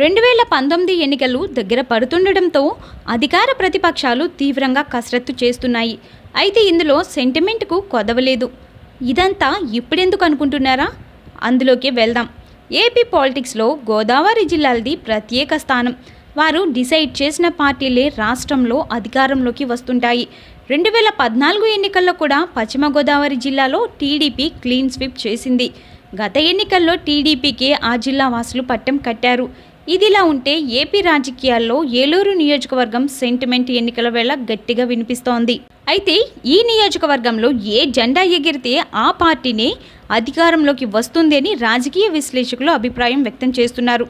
రెండు వేల పంతొమ్మిది ఎన్నికలు దగ్గర పడుతుండటంతో అధికార ప్రతిపక్షాలు తీవ్రంగా కసరత్తు చేస్తున్నాయి. అయితే ఇందులో సెంటిమెంట్కు కొదవలేదు. ఇదంతా ఇప్పుడెందుకు అనుకుంటున్నారా? అందులోకి వెళ్దాం. ఏపీ పాలిటిక్స్లో గోదావరి జిల్లాలది ప్రత్యేక స్థానం. వారు డిసైడ్ చేసిన పార్టీలే రాష్ట్రంలో అధికారంలోకి వస్తుంటాయి. రెండు వేల పద్నాలుగు ఎన్నికల్లో కూడా పశ్చిమ గోదావరి జిల్లాలో టీడీపీ క్లీన్ స్వీప్ చేసింది. గత ఎన్నికల్లో టీడీపీకే ఆ జిల్లా వాసులు పట్టం కట్టారు. ఇదిలా ఉంటే ఏపీ రాజకీయాల్లో ఏలూరు నియోజకవర్గం సెంటిమెంట్ ఎన్నికల వేళ గట్టిగా వినిపిస్తోంది. అయితే ఈ నియోజకవర్గంలో ఏ జెండా ఎగిరితే ఆ పార్టీనే అధికారంలోకి వస్తుంది అని రాజకీయ విశ్లేషకులు అభిప్రాయం వ్యక్తం చేస్తున్నారు.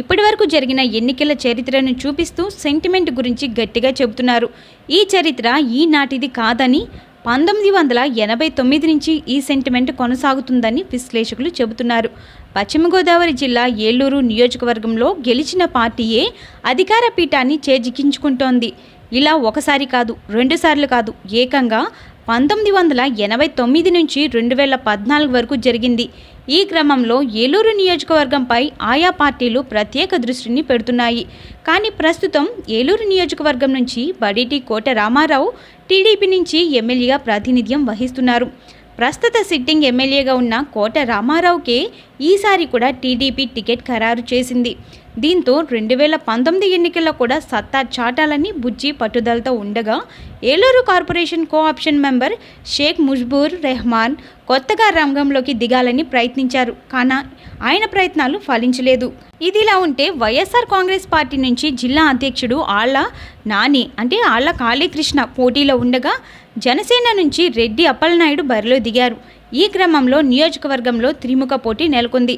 ఇప్పటివరకు జరిగిన ఎన్నికల చరిత్రను చూపిస్తూ సెంటిమెంట్ గురించి గట్టిగా చెబుతున్నారు. ఈ చరిత్ర ఈనాటిది కాదని పంతొమ్మిది వందల ఎనభై తొమ్మిది నుంచి ఈ సెంటిమెంట్ కొనసాగుతుందని విశ్లేషకులు చెబుతున్నారు. పశ్చిమ గోదావరి జిల్లా ఏలూరు నియోజకవర్గంలో గెలిచిన పార్టీయే అధికార పీఠాన్ని చేజిక్కించుకుంటోంది. ఇలా ఒకసారి కాదు రెండుసార్లు కాదు ఏకంగా పంతొమ్మిది వందల ఎనభై తొమ్మిది నుంచి రెండు వేల పద్నాలుగు వరకు జరిగింది. ఈ క్రమంలో ఏలూరు నియోజకవర్గంపై ఆయా పార్టీలు ప్రత్యేక దృష్టిని పెడుతున్నాయి. కానీ ప్రస్తుతం ఏలూరు నియోజకవర్గం నుంచి బడిటి కోట రామారావు టీడీపీ నుంచి ఎమ్మెల్యేగా ప్రాతినిధ్యం వహిస్తున్నారు. ప్రస్తుత సిట్టింగ్ ఎమ్మెల్యేగా ఉన్న కోట రామారావుకే ఈసారి కూడా టీడీపీ టికెట్ ఖరారు చేసింది. దీంతో రెండు వేల పంతొమ్మిది ఎన్నికల్లో కూడా సత్తా చాటాలని బుజ్జి పట్టుదలతో ఉండగా Eluru corporation co option member Sheikh Mujibur Rehman కొత్తగా రంగంలోకి దిగాలని ప్రయత్నించారు. కానీ ఆయన ప్రయత్నాలు ఫలించలేదు. ఇదిలా ఉంటే వైఎస్ఆర్ కాంగ్రెస్ పార్టీ నుంచి జిల్లా అధ్యక్షుడు ఆళ్ళ నాని అంటే ఆళ్ళ కాళీకృష్ణ పోటీలో ఉండగా జనసేన నుంచి రెడ్డి అప్పలనాయుడు బరిలో దిగారు. ఈ క్రమంలో నియోజకవర్గంలో త్రిముఖ పోటీ నెలకొంది.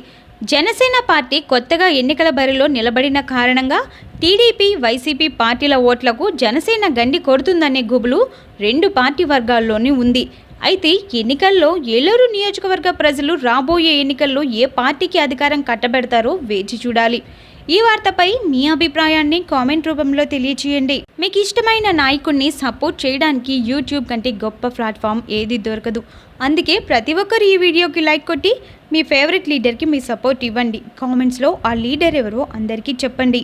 జనసేన పార్టీ కొత్తగా ఎన్నికల బరిలో నిలబడిన కారణంగా టీడీపీ వైసీపీ పార్టీల ఓట్లకు జనసేన గండి కొడుతుందనే గుబులు రెండు పార్టీ వర్గాల్లోనే ఉంది. అయితే ఎన్నికల్లో ఏలూరు నియోజకవర్గ ప్రజలు రాబోయే ఎన్నికల్లో ఏ పార్టీకి అధికారం కట్టబెడతారో వేచి చూడాలి. ఈ వార్తపై మీ అభిప్రాయాన్ని కామెంట్ రూపంలో తెలియచేయండి. మీకు ఇష్టమైన నాయకుడిని సపోర్ట్ చేయడానికి యూట్యూబ్ కంటే గొప్ప ప్లాట్ఫామ్ ఏది దొరకదు. అందుకే ప్రతి ఒక్కరు ఈ వీడియోకి లైక్ కొట్టి మీ ఫేవరెట్ లీడర్కి మీ సపోర్ట్ ఇవ్వండి. కామెంట్స్లో ఆ లీడర్ ఎవరో అందరికీ చెప్పండి.